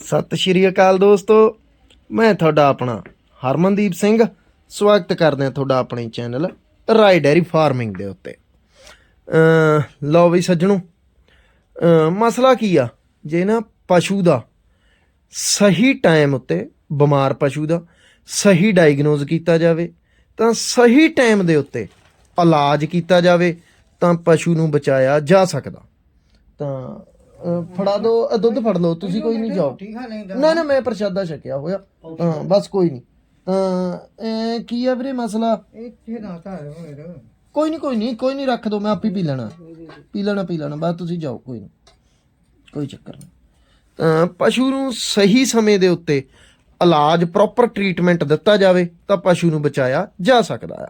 ਸਤਿ ਸ਼੍ਰੀ ਅਕਾਲ ਦੋਸਤੋ, ਮੈਂ ਤੁਹਾਡਾ ਆਪਣਾ ਹਰਮਨਦੀਪ ਸਿੰਘ। ਸਵਾਗਤ ਕਰਦੇ ਹਾਂ ਤੁਹਾਡਾ ਆਪਣੇ ਚੈਨਲ ਰਾਈ ਡੈਰੀ ਫਾਰਮਿੰਗ ਦੇ ਉੱਤੇ। ਲਓ ਵੀ ਸੱਜਣੋ ਮਸਲਾ ਕੀ ਆ? ਜੇ ਨਾ ਪਸ਼ੂ ਦਾ ਸਹੀ ਟਾਈਮ ਉੱਤੇ, ਬਿਮਾਰ ਪਸ਼ੂ ਦਾ ਸਹੀ ਡਾਇਗਨੋਜ਼ ਕੀਤਾ ਜਾਵੇ, ਤਾਂ ਸਹੀ ਟਾਈਮ ਦੇ ਉੱਤੇ ਇਲਾਜ ਕੀਤਾ ਜਾਵੇ, ਤਾਂ ਪਸ਼ੂ ਨੂੰ ਬਚਾਇਆ ਜਾ ਸਕਦਾ। ਤਾਂ ਫੜਾ ਦੋ ਦੁੱਧ ਫੜ ਲਓ ਤੁਸੀਂ ਕੋਈ ਨਹੀਂ ਜਾਓ। ਠੀਕ ਹੈ ਨਹੀਂ ਤਾਂ ਨਾ ਨਾ ਮੈਂ ਪ੍ਰਸ਼ਾਦਾ ਛਕਿਆ ਹੋਇਆ। ਹਾਂ ਬਸ ਕੋਈ ਨਹੀਂ। ਤਾਂ ਕੀ ਆ ਵੀਰੇ ਮਸਲਾ? ਇੱਥੇ ਨਾ ਤਾਂ ਹੈ ਮੇਰੇ ਕੋਈ ਨਹੀਂ ਕੋਈ ਨਹੀਂ ਕੋਈ ਨਹੀਂ ਰੱਖ ਦੋ ਮੈਂ ਆਪੇ ਪੀ ਲੈਣਾ। ਪੀ ਲੈਣਾ ਪੀ ਲੈਣਾ ਬਸ ਤੁਸੀਂ ਜਾਓ ਕੋਈ ਨਹੀਂ। ਕੋਈ ਚੱਕਰ ਨਹੀਂ। ਤਾਂ ਪਸ਼ੂ ਨੂੰ ਸਹੀ ਸਮੇਂ ਦੇ ਉੱਤੇ ਇਲਾਜ ਪ੍ਰੋਪਰ ਟ੍ਰੀਟਮੈਂਟ ਦਿੱਤਾ ਜਾਵੇ ਤਾਂ ਪਸ਼ੂ ਨੂੰ ਬਚਾਇਆ ਜਾ ਸਕਦਾ ਆ।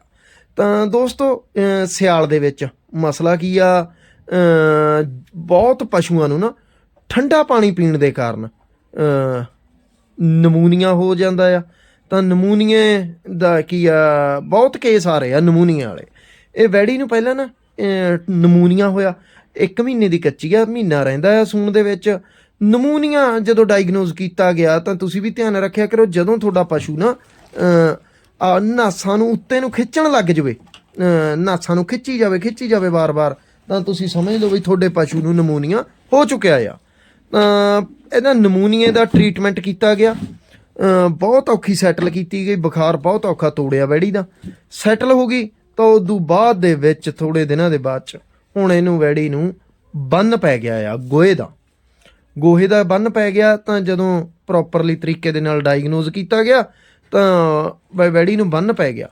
ਤਾਂ ਦੋਸਤੋ ਅਹ ਸਿਆਲ ਦੇ ਵਿੱਚ ਮਸਲਾ ਕੀ ਆ? ਬਹੁਤ ਪਸ਼ੂਆਂ ਨੂੰ ਨਾ ਠੰਡਾ ਪਾਣੀ ਪੀਣ ਦੇ ਕਾਰਨ ਨਮੂਨੀਆ ਹੋ ਜਾਂਦਾ ਆ। ਤਾਂ ਨਮੂਨੀਏ ਦਾ ਕੀ ਆ, ਬਹੁਤ ਕੇਸ ਆ ਰਹੇ ਆ ਨਮੂਨੀਆ ਵਾਲੇ। ਇਹ ਵੈੜੀ ਨੂੰ ਪਹਿਲਾਂ ਨਾ ਨਮੂਨੀਆ ਹੋਇਆ। ਇੱਕ ਮਹੀਨੇ ਦੀ ਕੱਚੀ ਆ, ਮਹੀਨਾ ਰਹਿੰਦਾ ਆ ਸੂਣ ਦੇ ਵਿੱਚ। ਨਮੂਨੀਆ ਜਦੋਂ ਡਾਇਗਨੋਜ਼ ਕੀਤਾ ਗਿਆ, ਤਾਂ ਤੁਸੀਂ ਵੀ ਧਿਆਨ ਰੱਖਿਆ ਕਰੋ, ਜਦੋਂ ਤੁਹਾਡਾ ਪਸ਼ੂ ਨਾ ਆ ਨਾਸਾਂ ਨੂੰ ਉੱਤੇ ਨੂੰ ਖਿੱਚਣ ਲੱਗ ਜਵੇ ਨਾਸਾਂ ਨੂੰ ਖਿੱਚੀ ਜਾਵੇ ਖਿੱਚੀ ਜਾਵੇ ਵਾਰ-ਵਾਰ। ਤਾਂ ਤੁਸੀਂ ਸਮਝ ਲਓ ਵੀ ਤੁਹਾਡੇ ਪਸ਼ੂ ਨੂੰ ਨਮੂਨੀਆ ਹੋ ਚੁੱਕਿਆ ਆ। ਤਾਂ ਇਹਦਾ ਨਮੂਨੀਏ ਦਾ ਟ੍ਰੀਟਮੈਂਟ ਕੀਤਾ ਗਿਆ। ਬਹੁਤ ਔਖੀ ਸੈਟਲ ਕੀਤੀ ਗਈ, ਬੁਖਾਰ ਬਹੁਤ ਔਖਾ ਤੋੜਿਆ ਵੈੜੀ ਦਾ। ਸੈਟਲ ਹੋ ਗਈ, ਤਾਂ ਉਦੋਂ ਬਾਅਦ ਦੇ ਵਿੱਚ ਥੋੜੇ ਦਿਨਾਂ ਦੇ ਬਾਅਦ ਚ ਹੁਣ ਇਹਨੂੰ ਵੈੜੀ ਨੂੰ ਬੰਨ ਪੈ ਗਿਆ ਆ ਗੋਹੇ ਦਾ। ਗੋਹੇ ਦਾ ਬੰਨ ਪੈ ਗਿਆ, ਤਾਂ ਜਦੋਂ ਪ੍ਰੋਪਰਲੀ ਤਰੀਕੇ ਦੇ ਨਾਲ ਡਾਇਗਨੋਜ਼ ਕੀਤਾ ਗਿਆ, ਤਾਂ ਵੈੜੀ ਨੂੰ ਬੰਨ ਪੈ ਗਿਆ।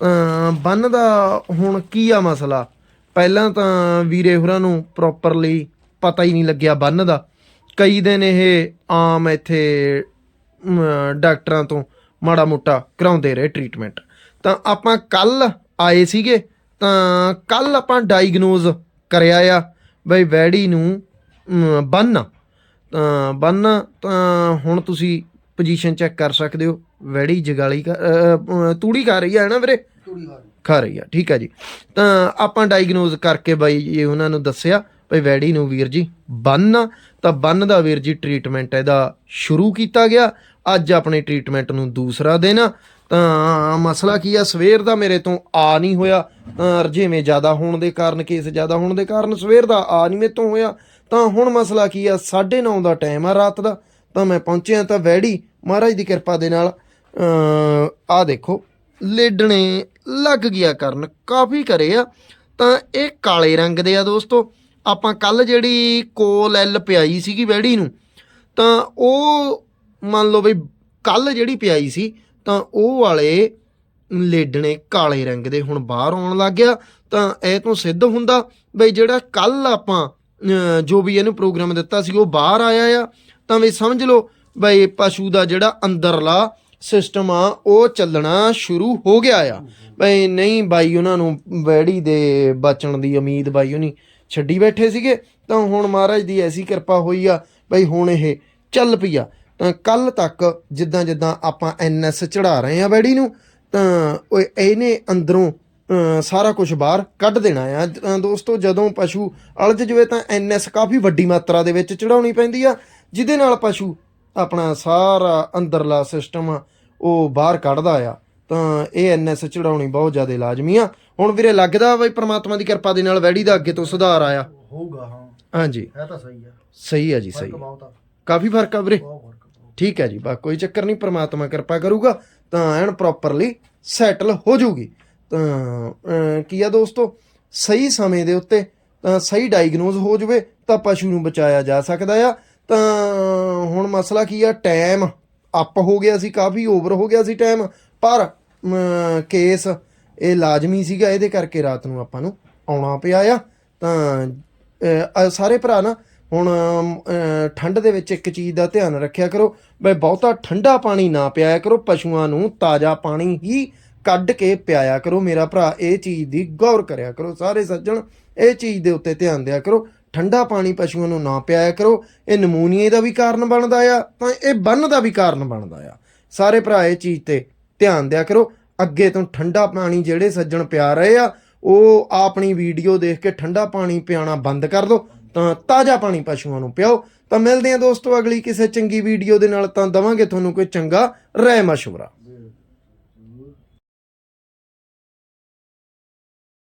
ਤਾਂ ਬੰਨ ਦਾ ਹੁਣ ਕੀ ਆ ਮਸਲਾ? ਪਹਿਲਾਂ ਤਾਂ ਵੀਰੇ ਹੋਰਾਂ ਨੂੰ ਪ੍ਰੋਪਰਲੀ ਪਤਾ ਹੀ ਨਹੀਂ ਲੱਗਿਆ ਬੰਨ ਦਾ। ਕਈ ਦਿਨ ਇਹ ਆਮ ਇੱਥੇ ਡਾਕਟਰਾਂ ਤੋਂ ਮਾੜਾ ਮੋਟਾ ਕਰਾਉਂਦੇ ਰਹੇ ਟ੍ਰੀਟਮੈਂਟ ਤਾਂ ਆਪਾਂ ਕੱਲ ਆਏ ਸੀਗੇ ਤਾਂ ਕੱਲ ਆਪਾਂ ਡਾਇਗਨੋਜ਼ ਕਰਿਆ ਆ ਬਈ ਵੈੜੀ ਨੂੰ ਅਮ, ਬੰਨ। ਤਾਂ ਬੰਨ ਤਾਂ ਹੁਣ ਤੁਸੀਂ ਪੋਜੀਸ਼ਨ ਚੈੱਕ ਕਰ ਸਕਦੇ ਹੋ। ਵੈੜੀ ਜਗਾਲੀ ਕਰ- ਤੂੜੀ ਕਰ ਰਹੀ ਹੈ ਨਾ ਵੀਰੇ? ਤੂੜੀ ਵਾਲੀ ਖਾ ਰਹੀ ਆ, ਠੀਕ ਆ ਜੀ। ਤਾਂ ਆਪਾਂ ਡਾਇਗਨੋਜ਼ ਕਰਕੇ ਬਾਈ ਜੀ ਉਹਨਾਂ ਨੂੰ ਦੱਸਿਆ ਭਈ ਵੈੜੀ ਨੂੰ ਵੀਰ ਜੀ ਬੰਨ, ਤਾਂ ਬੰਨ ਦਾ ਵੀਰ ਜੀ ਟ੍ਰੀਟਮੈਂਟ ਇਹਦਾ ਸ਼ੁਰੂ ਕੀਤਾ ਗਿਆ। ਅੱਜ ਆਪਣੇ ਟ੍ਰੀਟਮੈਂਟ ਨੂੰ ਦੂਸਰਾ ਦਿਨ ਆ। ਤਾਂ ਮਸਲਾ ਕੀ ਆ, ਸਵੇਰ ਦਾ ਮੇਰੇ ਤੋਂ ਆ ਨਹੀਂ ਹੋਇਆ। ਤਾਂ ਰਜੇਵੇਂ ਜ਼ਿਆਦਾ ਹੋਣ ਦੇ ਕਾਰਨ ਕੇਸ ਜ਼ਿਆਦਾ ਹੋਣ ਦੇ ਕਾਰਨ ਸਵੇਰ ਦਾ ਆ ਨਹੀਂ ਮੇਰੇ ਤੋਂ ਹੋਇਆ। ਤਾਂ ਹੁਣ ਮਸਲਾ ਕੀ ਆ 9:30 ਦਾ ਟਾਈਮ ਆ ਰਾਤ ਦਾ। ਤਾਂ ਮੈਂ ਪਹੁੰਚਿਆ ਤਾਂ ਵੈੜੀ ਮਹਾਰਾਜ ਦੀ ਕਿਰਪਾ ਦੇ ਨਾਲ ਆ ਦੇਖੋ ਲੇਡਣੇ ਲੱਗ ਗਿਆ ਕਰਨ, ਕਾਫੀ ਕਰੇ ਆ। ਤਾਂ ਇਹ ਕਾਲੇ ਰੰਗ ਦੇ ਆ ਦੋਸਤੋ। ਆਪਾਂ ਕੱਲ ਜਿਹੜੀ ਕੋਲ ਐਲ ਪਿਆਈ ਸੀਗੀ ਵੈੜੀ ਨੂੰ, ਤਾਂ ਉਹ ਮੰਨ ਲਓ ਬਈ ਕੱਲ ਜਿਹੜੀ ਪਿਆਈ ਸੀ, ਤਾਂ ਉਹ ਵਾਲੇ ਲੇਡਣੇ ਕਾਲੇ ਰੰਗ ਦੇ ਹੁਣ ਬਾਹਰ ਆਉਣ ਲੱਗ ਗਿਆ। ਤਾਂ ਇਹ ਤੋਂ ਸਿੱਧ ਹੁੰਦਾ ਬਈ ਜਿਹੜਾ ਕੱਲ ਆਪਾਂ ਜੋ ਵੀ ਇਹਨੂੰ ਪ੍ਰੋਗਰਾਮ ਦਿੱਤਾ ਸੀ ਉਹ ਬਾਹਰ ਆਇਆ ਆ। ਤਾਂ ਵੀ ਸਮਝ ਲਓ ਬਈ ਪਸ਼ੂ ਦਾ ਜਿਹੜਾ ਅੰਦਰਲਾ ਸਿਸਟਮ ਆ, ਉਹ ਚੱਲਣਾ ਸ਼ੁਰੂ ਹੋ ਗਿਆ ਆ। ਬਈ ਨਹੀਂ ਬਾਈ, ਉਹਨਾਂ ਨੂੰ ਵੈੜੀ ਦੇ ਬਚਣ ਦੀ ਉਮੀਦ ਬਾਈ ਉਹਨੀ ਛੱਡੀ ਬੈਠੇ ਸੀਗੇ, ਤਾਂ ਹੁਣ ਮਹਾਰਾਜ ਦੀ ਐਸੀ ਕਿਰਪਾ ਹੋਈ ਆ ਬਈ ਹੁਣ ਇਹ ਚੱਲ ਪਈ ਆ। ਤਾਂ ਕੱਲ ਤੱਕ ਜਿੱਦਾਂ ਜਿੱਦਾਂ ਆਪਾਂ ਐਨਐਸ ਚੜਾ ਰਹੇ ਆ ਬੈੜੀ ਨੂੰ, ਤਾਂ ਉਹ ਇਹਨੇ ਅੰਦਰੋਂ ਸਾਰਾ ਕੁਝ ਬਾਹਰ ਕੱਢ ਦੇਣਾ ਆ। ਦੋਸਤੋ, ਜਦੋਂ ਪਸ਼ੂ ਅਲਝ ਜਵੇ ਤਾਂ ਐਨਐਸ ਕਾਫੀ ਵੱਡੀ ਮਾਤਰਾ ਦੇ ਵਿੱਚ ਚੜਾਉਣੀ ਪੈਂਦੀ ਆ, ਜਿਹਦੇ ਨਾਲ ਪਸ਼ੂ ਆਪਣਾ ਸਾਰਾ ਅੰਦਰਲਾ ਸਿਸਟਮ ਉਹ ਬਾਹਰ ਕੱਢਦਾ ਆ ਤਾਂ ਇਹ ਐਨਐਸ ਚੜਾਉਣੀ ਬਹੁਤ ਜ਼ਿਆਦਾ ਲਾਜ਼ਮੀ ਆ। ਹੁਣ ਵੀਰੇ ਲੱਗਦਾ ਬਈ ਪ੍ਰਮਾਤਮਾ ਦੀ ਕਿਰਪਾ ਦੇ ਨਾਲ ਵੈੜੀ ਦਾ ਅੱਗੇ ਤੋਂ ਸੁਧਾਰ ਆਇਆ। ਹੋਊਗਾ ਹਾਂ। ਹਾਂਜੀ। ਹੈ ਤਾਂ ਸਹੀ ਆ। ਸਹੀ ਆ ਜੀ ਸਹੀ। ਕਾਫੀ ਫ਼ਰਕ ਆ ਵੀਰੇ। ਠੀਕ ਹੈ ਜੀ ਬਸ ਕੋਈ ਚੱਕਰ ਨਹੀਂ ਪ੍ਰਮਾਤਮਾ ਕਿਰਪਾ ਕਰੂਗਾ ਤਾਂ ਐਨ ਪ੍ਰੋਪਰਲੀ ਸੈਟਲ ਹੋ ਜਾਊਗੀ। ਤਾਂ ਕੀ ਆ ਦੋਸਤੋ ਸਹੀ ਸਮੇਂ ਦੇ ਉੱਤੇ ਤਾਂ ਸਹੀ ਡਾਇਗਨੋਜ਼ ਹੋ ਜਾਵੇ ਤਾਂ ਪਸ਼ੂ ਨੂੰ ਬਚਾਇਆ ਜਾ ਸਕਦਾ ਆ। ਤਾਂ ਹੁਣ ਮਸਲਾ ਕੀ ਆ? ਟਾਈਮ ਅਪ ਹੋ ਗਿਆ ਸੀ, ਕਾਫੀ ਓਵਰ ਹੋ ਗਿਆ ਸੀ ਟਾਈਮ ਪਰ ਕੇਸ ਇਹ ਲਾਜ਼ਮੀ ਸੀਗਾ, ਇਹਦੇ ਕਰਕੇ ਰਾਤ ਨੂੰ ਆਪਾਂ ਨੂੰ ਆਉਣਾ ਪਿਆ ਆ। ਤਾਂ ਸਾਰੇ ਭਰਾ ਨਾ, ਹੁਣ ਠੰਡ ਦੇ ਵਿੱਚ ਇੱਕ ਚੀਜ਼ ਦਾ ਧਿਆਨ ਰੱਖਿਆ ਕਰੋ। ਬਈ ਬਹੁਤਾ ਠੰਡਾ ਪਾਣੀ ਨਾ ਪਿਆਇਆ ਕਰੋ, ਪਸ਼ੂਆਂ ਨੂੰ ਤਾਜ਼ਾ ਪਾਣੀ ਹੀ ਕੱਢ ਕੇ ਪਿਆਇਆ ਕਰੋ। ਮੇਰਾ ਭਰਾ ਇਹ ਚੀਜ਼ ਦੀ ਗੌਰ ਕਰਿਆ ਕਰੋ। ਸਾਰੇ ਸੱਜਣ ਇਹ ਚੀਜ਼ ਦੇ ਉੱਤੇ ਧਿਆਨ ਦਿਆ ਕਰੋ। ਠੰਡਾ ਪਾਣੀ ਪਸ਼ੂਆਂ ਨੂੰ ਨਾ ਪਿਆਇਆ ਕਰੋ, ਇਹ ਨਮੂਨੀਏ ਦਾ ਵੀ ਕਾਰਨ ਬਣਦਾ ਆ, ਤਾਂ ਇਹ ਬੰਨ ਦਾ ਵੀ ਕਾਰਨ ਬਣਦਾ ਆ। ਸਾਰੇ ਭਰਾ ਇਹ ਚੀਜ਼ ਤੇ ਧਿਆਨ ਦਿਆ ਕਰੋ, ਅੱਗੇ ਤੋਂ ਠੰਡਾ ਪਾਣੀ ਜਿਹੜੇ ਸੱਜਣ ਪਿਆ ਰਹੇ ਆ, ਉਹ ਆਪਣੀ ਵੀਡੀਓ ਦੇਖ ਕੇ ਠੰਡਾ ਪਾਣੀ ਪਿਆਣਾ ਬੰਦ ਕਰ ਦਿਓ ਤਾਂ ਤਾਜ਼ਾ ਪਾਣੀ ਪਸ਼ੂਆਂ ਨੂੰ ਪਿਆਓ। ਤਾਂ ਮਿਲਦੇ ਹਾਂ ਦੋਸਤੋ ਅਗਲੀ ਕਿਸੇ ਚੰਗੀ ਵੀਡੀਓ ਦੇ ਨਾਲ, ਤਾਂ ਦਵਾਂਗੇ ਤੁਹਾਨੂੰ ਕੋਈ ਚੰਗਾ ਰਹਿ ਮਸ਼ਵਰਾ